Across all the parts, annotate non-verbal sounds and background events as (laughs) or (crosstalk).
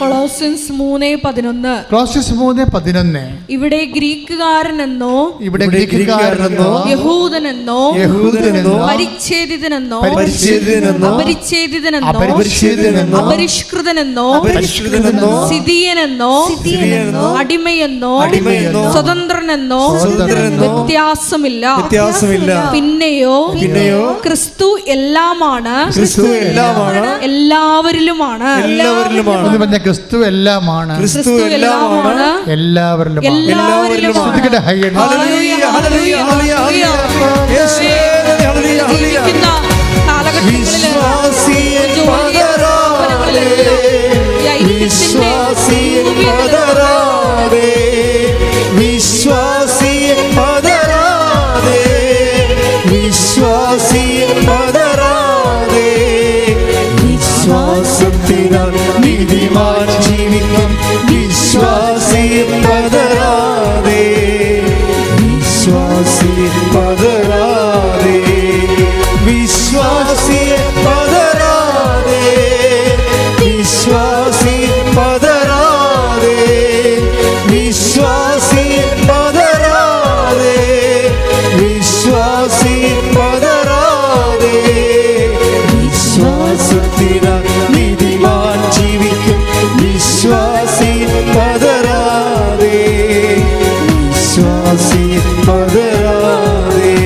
Colossians മൂന്ന് പതിനൊന്ന്. ക്ലോസിസ് മൂന്ന് പതിനൊന്ന്. ഇവിടെ ഗ്രീക്കുകാരനെന്നോ ഇവിടെ ഇവിടെ ഗ്രീക്കുകാരനെന്നോ യഹൂദനെന്നോ യഹൂദനെന്നോ പരിച്ഛേദിതനെന്നോ പരിച്ഛേദിതനെന്നോ അപരിച്ഛേദിതനെന്നോ അപരിച്ഛേദിതനെന്നോ അപരിഷ്കൃതനെന്നോ പരിഷ്കൃതനെന്നോ സിതിയനെന്നോ സിതിയനെന്നോ അടിമയെന്നോ അടിമയെന്നോ സ്വതന്ത്രനെന്നോ സ്വതന്ത്രനെന്നോ വ്യത്യാസമില്ല. വ്യത്യാസമില്ല. പിന്നെയോ പിന്നെയോ ക്രിസ്തു എല്ലാമാണ്. ക്രിസ്തു എല്ലാമാണ്. എല്ലാവരിലുമാണ്. എല്ലാവരിലുമാണ്. ക്രിസ്തു എല്ലാമാണ് ക്രിസ്തു എല്ലാമാണ് എല്ലാവരിലും എല്ലാവരിലും. ഹല്ലേലൂയ, ഹല്ലേലൂയ, ഹല്ലേലൂയ,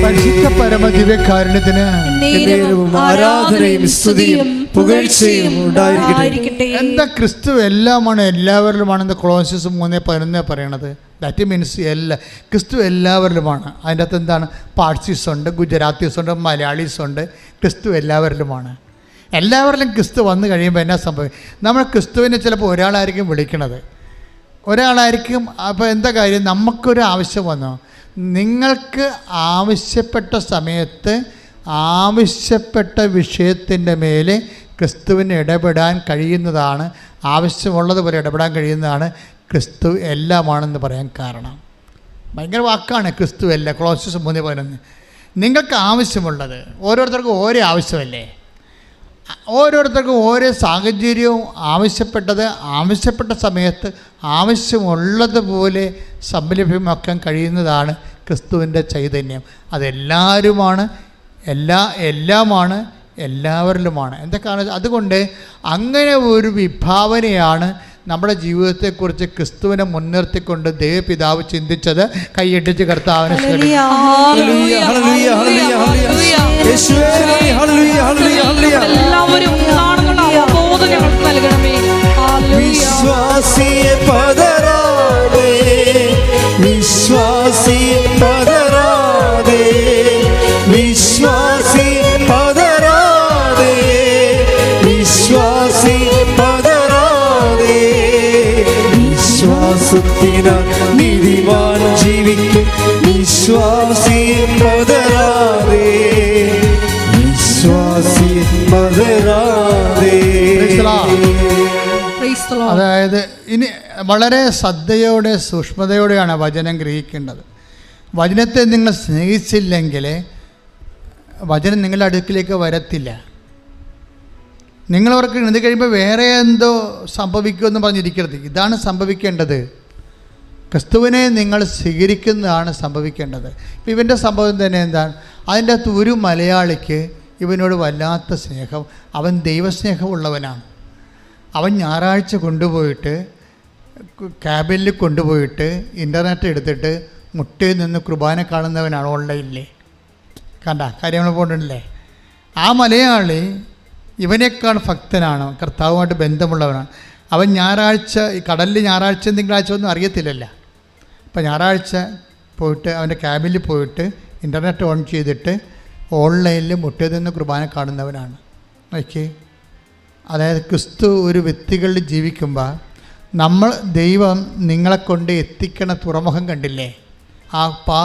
പരിശുദ്ധ പരമദിവ്യകാരുണ്യത്തിന് നേരവും ആരാധനയും സ്തുതിയും പുകഴ്ചയും ഉണ്ടായിരിക്കട്ടെ. എന്താ ക്രിസ്തു എല്ലാമാണ് എല്ലാവരിലുമാണെന്ന് ക്ലോസസ് മൂന്ന് പതിനൊന്ന് പറയണത്? ദാറ്റ് മീൻസ് എല്ലാ ക്രിസ്തു എല്ലാവരിലുമാണ്. അതിന്റെ അകത്ത് എന്താണ്? പാഴ്സീസ് ഉണ്ട് ഗുജറാത്തീസ് ഉണ്ട് മലയാളീസ് ഉണ്ട്. ക്രിസ്തു എല്ലാവരിലുമാണ്. എല്ലാവരിലും ക്രിസ്തു വന്നു കഴിയുമ്പോൾ എന്നാ സംഭവിക്കും നമ്മൾ ക്രിസ്തുവിനെ ചിലപ്പോൾ ഒരാളായിരിക്കും വിളിക്കണത്. ഒരാളായിരിക്കും അപ്പോൾ എന്താ കാര്യം? നമുക്കൊരു ആവശ്യം വന്നു. നിങ്ങൾക്ക് ആവശ്യപ്പെട്ട സമയത്ത് ആവശ്യപ്പെട്ട വിഷയത്തിന്റെ മേലെ ക്രിസ്തുവിന് ഇടപെടാൻ കഴിയുന്നതാണ്. ആവശ്യമുള്ളതുപോലെ ഇടപെടാൻ കഴിയുന്നതാണ്. ക്രിസ്തു എല്ലാമാണെന്ന് പറയാൻ കാരണം. ഭയങ്കര വാക്കാണ് ക്രിസ്തു എല്ലാം. ക്ലോസസ് മൂന്ന് പതിനൊന്ന്. നിങ്ങൾക്ക് ആവശ്യമുള്ളത്. ഓരോരുത്തർക്കും ഓരോ ആവശ്യമല്ലേ? ഓരോരുത്തർക്കും ഓരോ സാഹചര്യവും ആവശ്യപ്പെട്ടത് ആവശ്യപ്പെട്ട സമയത്ത് ആവശ്യമുള്ളതുപോലെ സംലഭ്യമാക്കാൻ കഴിയുന്നതാണ് ക്രിസ്തുവിന്റെ ചൈതന്യം. അതെല്ലാവരുമാണ് എല്ലാ എല്ലാമാണ് എല്ലാവരിലുമാണ്. എന്തൊക്കെയാണ്? അതുകൊണ്ട് അങ്ങനെ ഒരു വിഭാവനയാണ് നമ്മുടെ ജീവിതത്തെക്കുറിച്ച് ക്രിസ്തുവിനെ മുൻനിർത്തിക്കൊണ്ട് ദേവപിതാവ് ചിന്തിച്ചത് കൈയിട്ടിച്ച് കർത്താവിനെ സ്തുതിക്കുന്നു. ഹല്ലേലൂയ, ഹല്ലേലൂയ, ഹല്ലേലൂയ, ഹല്ലേലൂയ. യേശുവേ, ഹല്ലേലൂയ, ഹല്ലേലൂയ, ഹല്ലേലൂയ. എല്ലാവരും ഒന്നാണെന്നുള്ള അവബോധം ഞങ്ങൾക്ക് നൽകണമേ ഹല്ലേലൂയ. വിശ്വാസിയെ പതരാതെ വിശ്വാസി പതരാതെ വിശ്വാസി അതായത് ഇനി വളരെ ശ്രദ്ധയോടെ സൂക്ഷ്മതയോടെയാണ് വചനം ഗ്രഹിക്കേണ്ടത്. വചനത്തെ നിങ്ങൾ സ്നേഹിച്ചില്ലെങ്കിൽ വചനം നിങ്ങളുടെ അടുക്കിലേക്ക് വരത്തില്ല. നിങ്ങളവർക്ക് ഇത് കഴിയുമ്പോൾ വേറെ എന്തോ സംഭവിക്കുമെന്ന് പറഞ്ഞിരിക്കരുത്. ഇതാണ് സംഭവിക്കേണ്ടത്. ക്രിസ്തുവിനെ നിങ്ങൾ സ്വീകരിക്കുന്നതാണ് സംഭവിക്കേണ്ടത്. ഇപ്പം ഇവന്റെ സംഭവം തന്നെ എന്താണ് അതിന്റെ അകത്ത് ഒരു മലയാളിക്ക് ഇവനോട് വല്ലാത്ത സ്നേഹം. അവൻ ദൈവസ്നേഹമുള്ളവനാണ്. അവൻ ഞായറാഴ്ച കൊണ്ടുപോയിട്ട് ക്യാബിനിൽ കൊണ്ടുപോയിട്ട് ഇന്റർനെറ്റ് എടുത്തിട്ട് മുട്ടയിൽ നിന്ന് കുർബാന കാണുന്നവനാണ് ഓൺലൈനിൽ കണ്ട? കാര്യങ്ങൾ പോകണ്ടല്ലേ ആ മലയാളി ഇവനേക്കാൾ ഭക്തനാണ്. കർത്താവുമായിട്ട് ബന്ധമുള്ളവനാണ്. അവൻ ഞായറാഴ്ച കടലിൽ ഞായറാഴ്ച തിങ്കളാഴ്ച ഒന്നും അറിയത്തില്ലല്ലോ. അപ്പോൾ ഞായറാഴ്ച പോയിട്ട് അവന്റെ ക്യാബിനിൽ പോയിട്ട് ഇന്റർനെറ്റ് ഓൺ ചെയ്തിട്ട് ഓൺലൈനിൽ മുട്ടയിൽ നിന്ന് കുർബാന കാണുന്നവനാണ്. ഓക്കെ അതായത് ക്രിസ്തു ഒരു വ്യക്തികളിൽ ജീവിക്കുമ്പോൾ നമ്മൾ ദൈവം നിങ്ങളെ കൊണ്ട് എത്തിക്കണ തുറമുഖം കണ്ടില്ലേ? ആ പാ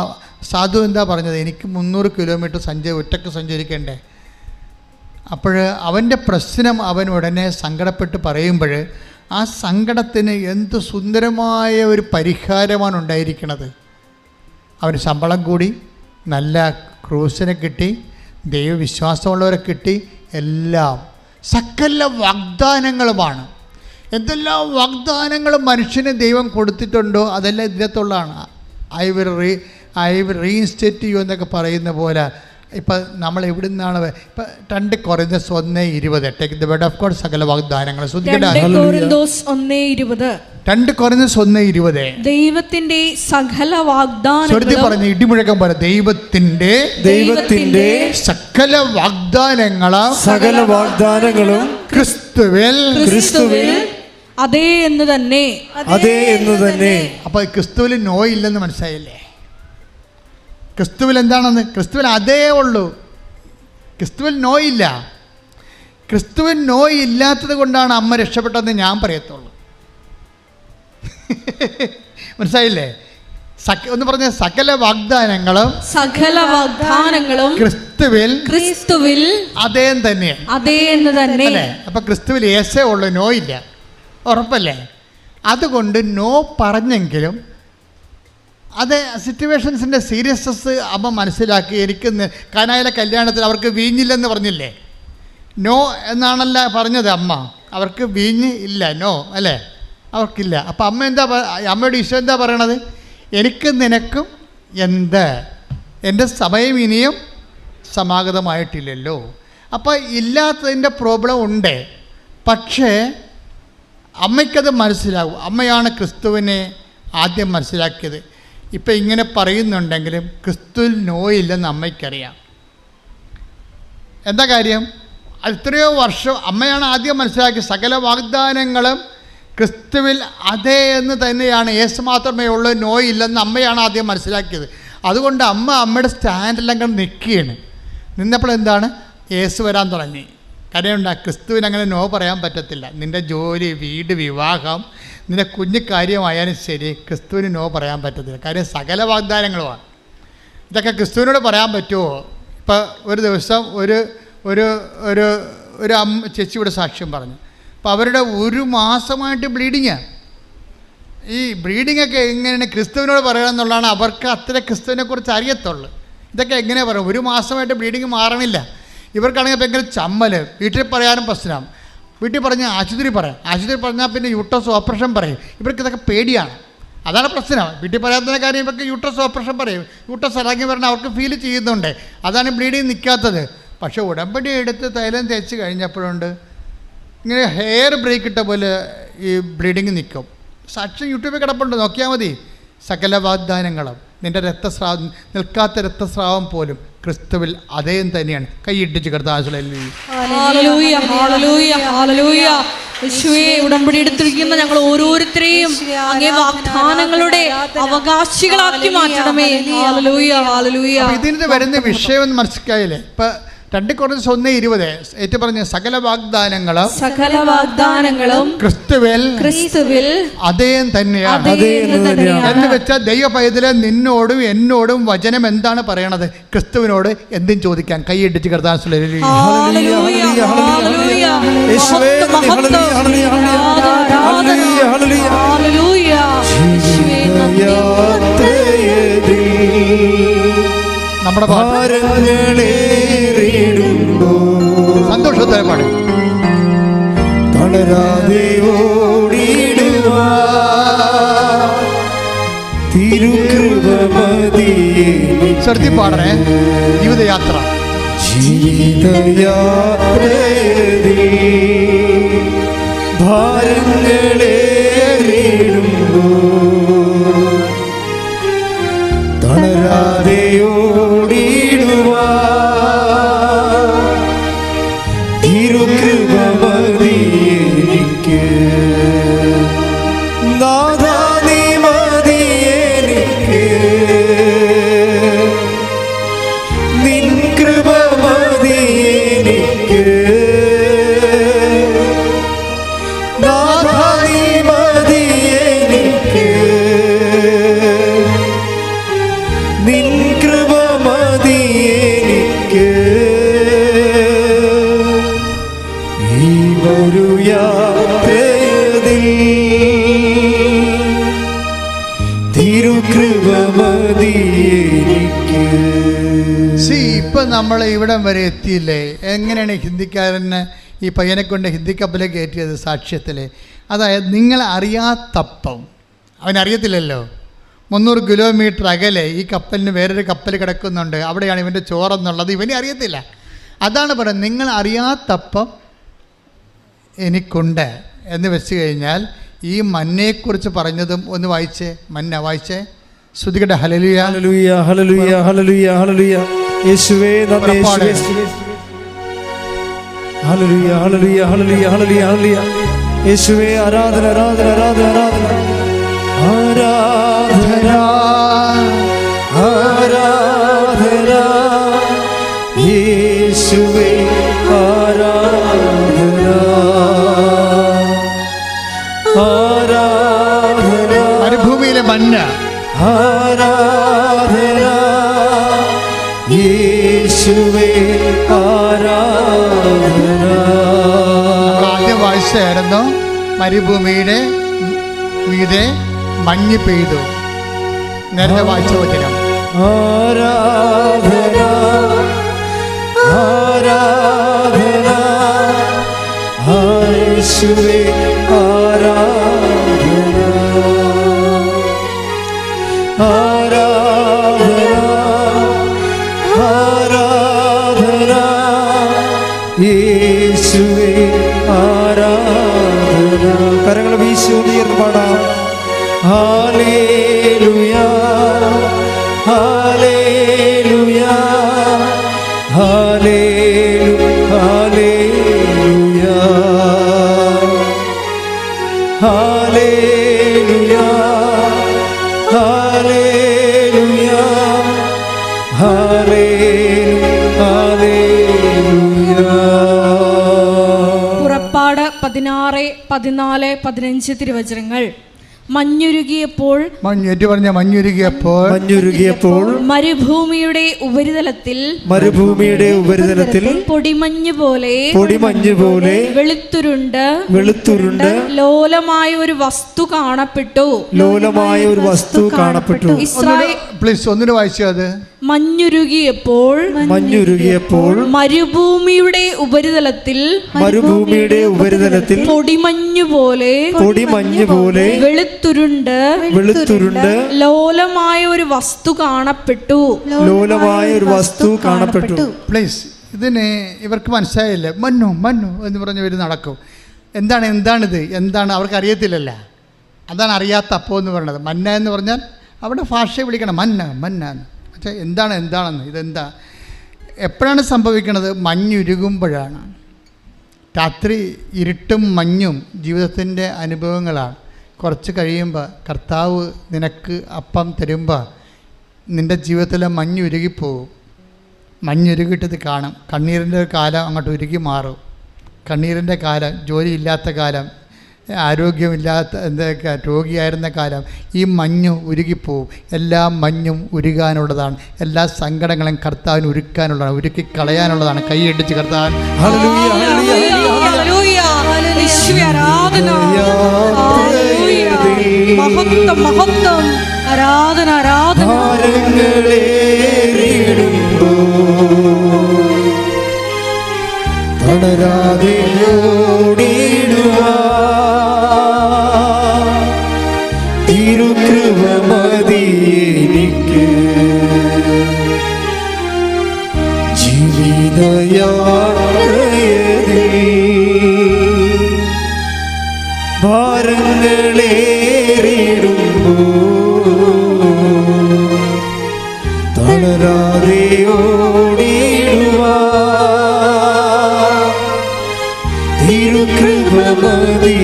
സാധു എന്താ പറഞ്ഞത്? എനിക്ക് മുന്നൂറ് കിലോമീറ്റർ സഞ്ച ഒറ്റയ്ക്ക് സഞ്ചരിക്കണ്ടേ? അപ്പോൾ അവന്റെ പ്രശ്നം അവൻ ഉടനെ സങ്കടപ്പെട്ട് പറയുമ്പോൾ ആ സങ്കടത്തിന് എന്ത് സുന്ദരമായ ഒരു പരിഹാരമാണ് ഉണ്ടായിരിക്കുന്നത് അവന് ശമ്പളം കൂടി നല്ല ക്രൂസിനെ കിട്ടി ദൈവവിശ്വാസമുള്ളവരെ കിട്ടി എല്ലാം സകല വാഗ്ദാനങ്ങളുമാണ്. എന്തെല്ലാം വാഗ്ദാനങ്ങൾ മനുഷ്യന് ദൈവം കൊടുത്തിട്ടുണ്ടോ അതെല്ലാം ഇതിനകത്തുള്ളതാണ്. I will re I will reinstate you എന്നൊക്കെ പറയുന്ന പോലെ ഇപ്പം നമ്മൾ എവിടെ നിന്നാണ് ഇപ്പം രണ്ട് കുറഞ്ഞ ഒന്ന് ഇരുപത്. Take the word of God സകല വാഗ്ദാനങ്ങൾ രണ്ട് കുറഞ്ഞ ഒന്ന് ഇരുപത്. ദൈവത്തിന്റെ സകല വാഗ്ദാനം പറഞ്ഞ ഇടിമുഴക്കം പോലെ. ദൈവത്തിന്റെ ദൈവത്തിന്റെ സകല വാഗ്ദാനങ്ങളും സകല വാഗ്ദാനങ്ങളും ക്രിസ്തുവിൽ ക്രിസ്തുവിൽ അതേ എന്ന് തന്നെ. അതേ എന്ന് തന്നെ. അപ്പൊ ക്രിസ്തുവിൽ നോ ഇല്ലെന്ന് മനസ്സിലായില്ലേ? ക്രിസ്തുവിൽ എന്താണെന്ന്? ക്രിസ്തുവിൽ അതേ ഉള്ളൂ. ക്രിസ്തുവിൽ നോയില്ല. ക്രിസ്തുവിൻ ക്രിസ്തുവിൽ നോ ഇല്ലാത്തത് കൊണ്ടാണ് അമ്മ രക്ഷപ്പെട്ടതെന്ന് ഞാൻ പറയത്തുള്ളൂ. (laughs) മനസ്സിലായില്ലേ? സക ഒന്ന് പറഞ്ഞ സകല വാഗ്ദാനങ്ങളും സകല വാഗ്ദാനങ്ങളും ക്രിസ്തുവിൽ ക്രിസ്തുവിൽ അതേ തന്നെയാണ് അതേ എന്ന് തന്നെ. അല്ലേ? അപ്പം ക്രിസ്തുവിൽ ഏസേ ഉള്ളു നോ ഇല്ല ഉറപ്പല്ലേ? അതുകൊണ്ട് നോ പറഞ്ഞെങ്കിലും അത് സിറ്റുവേഷൻസിന്റെ സീരിയസ്നെസ് അമ്മ മനസ്സിലാക്കി. എനിക്ക് കനായിലെ കല്യാണത്തിൽ അവർക്ക് വീഞ്ഞില്ലെന്ന് പറഞ്ഞില്ലേ? നോ എന്നാണല്ല പറഞ്ഞത് അമ്മ. അവർക്ക് വീഞ്ഞ് ഇല്ല നോ അല്ലേ? അവർക്കില്ല. അപ്പം അമ്മ എന്താ അമ്മയുടെ ഈശോ എന്താ പറയണത്? എനിക്ക് നിനക്കും എന്ത്? എന്റെ സമയം ഇനിയും സമാഗതമായിട്ടില്ലല്ലോ. അപ്പോൾ ഇല്ലാത്തതിന്റെ പ്രോബ്ലം ഉണ്ട്. പക്ഷേ അമ്മയ്ക്കത് മനസ്സിലാവും അമ്മയാണ് ക്രിസ്തുവിനെ ആദ്യം മനസ്സിലാക്കിയത്. ഇപ്പം ഇങ്ങനെ പറയുന്നുണ്ടെങ്കിലും ക്രിസ്തുവിൽ നോ ഇല്ലെന്ന് അമ്മയ്ക്കറിയാം. എന്താ കാര്യം? എത്രയോ വർഷം അമ്മയാണ് ആദ്യം മനസ്സിലാക്കിയത് സകല വാഗ്ദാനങ്ങളും ക്രിസ്തുവിൽ അതേ എന്ന് തന്നെയാണ്. യേശു മാത്രമേ ഉള്ളൂ നോ ഇല്ലെന്ന് അമ്മയാണ് ആദ്യം മനസ്സിലാക്കിയത്. അതുകൊണ്ട് അമ്മ അമ്മയുടെ സ്റ്റാൻഡിലെല്ലാം നിൽക്കുകയാണ്. നിന്നപ്പോൾ എന്താണ്? യേശു വരാൻ തുടങ്ങി. കാര്യമുണ്ട് ക്രിസ്തുവിന് അങ്ങനെ നോ പറയാൻ പറ്റത്തില്ല. നിന്റെ ജോലി വീട് വിവാഹം നിന്റെ കുഞ്ഞു കാര്യമായാലും ശരി ക്രിസ്തുവിന് നോ പറയാൻ പറ്റത്തില്ല. കാര്യം സകല വാഗ്ദാനങ്ങളുമാണ്. ഇതൊക്കെ ക്രിസ്തുവിനോട് പറയാൻ പറ്റുമോ? ഇപ്പോൾ ഒരു ദിവസം ഒരു ഒരു ഒരു ഒരു അമ്മ ചേച്ചിയുടെ സാക്ഷ്യം പറഞ്ഞു. അപ്പോൾ അവരുടെ ഒരു മാസമായിട്ട് ബ്ലീഡിങ് ഈ ബ്ലീഡിംഗ് ഒക്കെ എങ്ങനെയാണ് ക്രിസ്തുവിനോട് പറയണം എന്നുള്ളതാണ് അവർക്ക് അത്ര ക്രിസ്തുവിനെ കുറിച്ച് അറിയത്തുള്ളൂ. ഇതൊക്കെ എങ്ങനെ പറയും ഒരു മാസമായിട്ട് ബ്ലീഡിങ് മാറണില്ല. ഇവർക്കാണെങ്കിൽ ഭയങ്കര ചമ്മൽ വീട്ടിൽ പറയാനും പ്രശ്നം. വീട്ടിൽ പറഞ്ഞാൽ ആശുപത്രി പറയാം. ആശുപത്രി പറഞ്ഞാൽ പിന്നെ യൂട്ടസ് ഓപ്പറേഷൻ പറയും. ഇവർക്ക് ഇതൊക്കെ പേടിയാണ്. അതാണ് പ്രശ്നം. വീട്ടിൽ പറയാത്ത കാര്യം ഇവർക്ക് യൂട്ടസ് ഓപ്പറേഷൻ പറയും. യൂട്ടസ് ഇറങ്ങി വരണം അവർക്ക് ഫീൽ ചെയ്യുന്നുണ്ട്. അതാണ് ബ്ലീഡിങ് നിൽക്കാത്തത് പക്ഷേ ഉടമ്പടി എടുത്ത് തൈലം തേച്ച് കഴിഞ്ഞപ്പോഴുണ്ട് ഇങ്ങനെ ഹെയർ ബ്രേക്ക് ഇട്ട പോലെ ഈ ബ്ലീഡിങ് നിൽക്കും സാക്ഷ്യം യൂട്യൂബിൽ കിടപ്പുണ്ട്. നോക്കിയാൽ മതി. സകല വാഗ്ദാനങ്ങളും നിന്റെ രക്തസ്രാവം നിൽക്കാത്ത രക്തസ്രാവം പോലും ക്രിസ്തുവിൽ അതേം തന്നെയാണ്. കൈയിട്ടിച്ച് കർത്താശുലി യേശുവേ ഉടമ്പടി എടുത്തിരിക്കുന്ന ഞങ്ങൾ ഓരോരുത്തരെയും അങ്ങേ വാഗ്ദാനങ്ങളുടെ അവകാശികളാക്കി മാറ്റണമേ. ഇതിന്റെ വരുന്ന വിഷയം മനസ്സിലായില്ലേ? ഇപ്പം രണ്ട് കുറച്ച് ഒന്ന് ഇരുപത്. ഏറ്റു പറഞ്ഞ സകല വാഗ്ദാനങ്ങളും സകല വാഗ്ദാനങ്ങളും ക്രിസ്തുവിൽ ക്രിസ്തുവിൽ അതേം തന്നെയാണ് അതേ എന്ന് വെച്ചാൽ ദൈവ പൈതലെ നിന്നോടും എന്നോടും വചനം എന്താണ് പറയണത്? ക്രിസ്തുവിനോട് എന്തും ചോദിക്കാൻ കൈയിട്ടിച്ച് കർത്താശുലി നമ്മുടെ ഹാലലൂയ സന്തോഷത്തോടെ പാടും തളരാതെ തിരുകൃപമതിയെ ശ്രദ്ധി പാടണേ. ജീവിതയാത്ര. ജീവിതയാത്രയതിൽ ഭാരങ്ങളേറിടുമ്പോ ഇവിടം വരെ എത്തിയില്ലേ? എങ്ങനെയാണ് ഹിന്ദിക്കാരന് ഈ പയ്യനെ കൊണ്ട് ഹിന്ദിക്കപ്പലേ കയറ്റിയത് സാക്ഷ്യത്തിലെ? അതായത് നിങ്ങൾ അറിയാത്തപ്പം. അവനറിയത്തില്ലല്ലോ മുന്നൂറ് കിലോമീറ്റർ അകലെ ഈ കപ്പലിന് വേറൊരു കപ്പൽ കിടക്കുന്നുണ്ട്. അവിടെയാണ് ഇവന്റെ ചോറെന്നുള്ളത്. ഇവനെ അറിയത്തില്ല. അതാണ് പറയുന്നത് നിങ്ങൾ അറിയാത്തപ്പം എനിക്കുണ്ട് എന്ന് വെച്ച് കഴിഞ്ഞാൽ ഈ മന്നയെക്കുറിച്ച് പറഞ്ഞതും ഒന്ന് വായിച്ചേ. മന്ന വായിച്ചേ. ശ്രുതികട്ടെ ഹലലുയാ ഹലലുയാ ഹലലുയാ ഹലലുയാ ഹല്ലേലൂയ. യേശുവേ നന്ദി ഹല്ലേലൂയ ഹല്ലേലൂയ ഹല്ലേലൂയ ഹല്ലേലൂയ ഹല്ലേലൂയ. യേശുവേ ആരാധന ആരാധന ആരാധന ആരാധന. ആരാധന ആരാധന. യേശുവേ ആരാധന. ആരാധന. മരുഭൂമിയിലെ മന്ന ആരാധന. യേശുവേ ആരാധന. നമ്മൾ ആദ്യം വായിച്ചായിരുന്നു മരുഭൂമിയുടെ മീതെ മഞ്ഞ് പെയ്തു. നേരത്തെ വായിച്ച വചനം. ആരാധന ആരാധന. യേശുവേ ആരാധന പതിനാറ് പതിനാല് പതിനഞ്ച് തിരുവചനങ്ങൾ. മഞ്ഞുരുകിയപ്പോൾ മഞ്ഞ് പറഞ്ഞ മഞ്ഞുരുകിയപ്പോൾ മഞ്ഞുരുകിയപ്പോൾ മരുഭൂമിയുടെ ഉപരിതലത്തിൽ മരുഭൂമിയുടെ ഉപരിതലത്തിൽ പൊടിമഞ്ഞ് പോലെ പൊടിമഞ്ഞ് പോലെ വെളുത്തുരുണ്ട് വെളുത്തുരുണ്ട് ലോലമായ ഒരു വസ്തു കാണപ്പെട്ടു ലോലമായ ഒരു വസ്തു കാണപ്പെട്ടു. ഇസ്രായേൽ പ്ലീസ് ഒന്നിനു വായിച്ചു അത്. മഞ്ഞുരുകിയപ്പോൾ മഞ്ഞുരുകിയപ്പോൾ മരുഭൂമിയുടെ ഉപരിതലത്തിൽ മരുഭൂമിയുടെ ഉപരിതലത്തിൽ പൊടിമഞ്ഞു പോലെ പൊടിമഞ്ഞു പോലെ വെളുത്തുരുണ്ട് വെളുത്തുരുണ്ട് ലോലമായ ഒരു വസ്തു കാണപ്പെട്ടു. ലോലമായ ഒരു വസ്തു കാണപ്പെട്ടു. പ്ലീസ് ഇതിന് ഇവർക്ക് മനസ്സിലായില്ല? മന്നു മന്നു എന്ന് പറഞ്ഞ് ഇവർ നടക്കും. എന്താണ് എന്താണിത്? എന്താണ്? അവർക്ക് അറിയത്തില്ലല്ല? അതാണ് അറിയാത്ത അപ്പോ എന്ന് പറയുന്നത് മന്ന എന്ന് പറഞ്ഞാൽ അവിടെ ഭാഷയെ വിളിക്കണം. മന്ന മന്ന എന്ന്. പക്ഷേ എന്താണ് എന്താണെന്ന് ഇതെന്താ? എപ്പോഴാണ് സംഭവിക്കുന്നത് മഞ്ഞുരുകുമ്പോഴാണ്. രാത്രി ഇരുട്ടും മഞ്ഞും ജീവിതത്തിന്റെ അനുഭവങ്ങളാണ്. കുറച്ച് കഴിയുമ്പോൾ കർത്താവ് നിനക്ക് അപ്പം തരുമ്പോൾ നിന്റെ ജീവിതത്തിലെ മഞ്ഞുരുകിപ്പോവും. മഞ്ഞുരുകിട്ടത് കാണും. കണ്ണീരിന്റെ കാലം അങ്ങോട്ട് ഉരുകി മാറും. കണ്ണീരിന്റെ കാലം ജോലിയില്ലാത്ത കാലം ആരോഗ്യമില്ലാത്ത എന്തൊക്കെ രോഗിയായിരുന്ന കാലം ഈ മഞ്ഞ് ഉരുകിപ്പോവും. എല്ലാ മഞ്ഞും ഉരുകാനുള്ളതാണ്. എല്ലാ സങ്കടങ്ങളും കർത്താവിന് ഉരുക്കാനുള്ളതാണ് ഉരുക്കി കളയാനുള്ളതാണ്. കൈയടിച്ച് കർത്താൻ. മഹത്വം മഹത്വം. ആരാധന ആരാധന. തളരാതെ ഓടിടുവാ മതി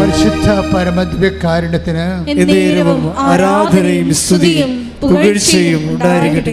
പരിശുദ്ധ പരമദിവ്യകാരുണ്യത്തിന് ആരാധനയും സ്തുതിയും പുകഴ്ചയും ഉണ്ടായിരിക്കട്ടെ.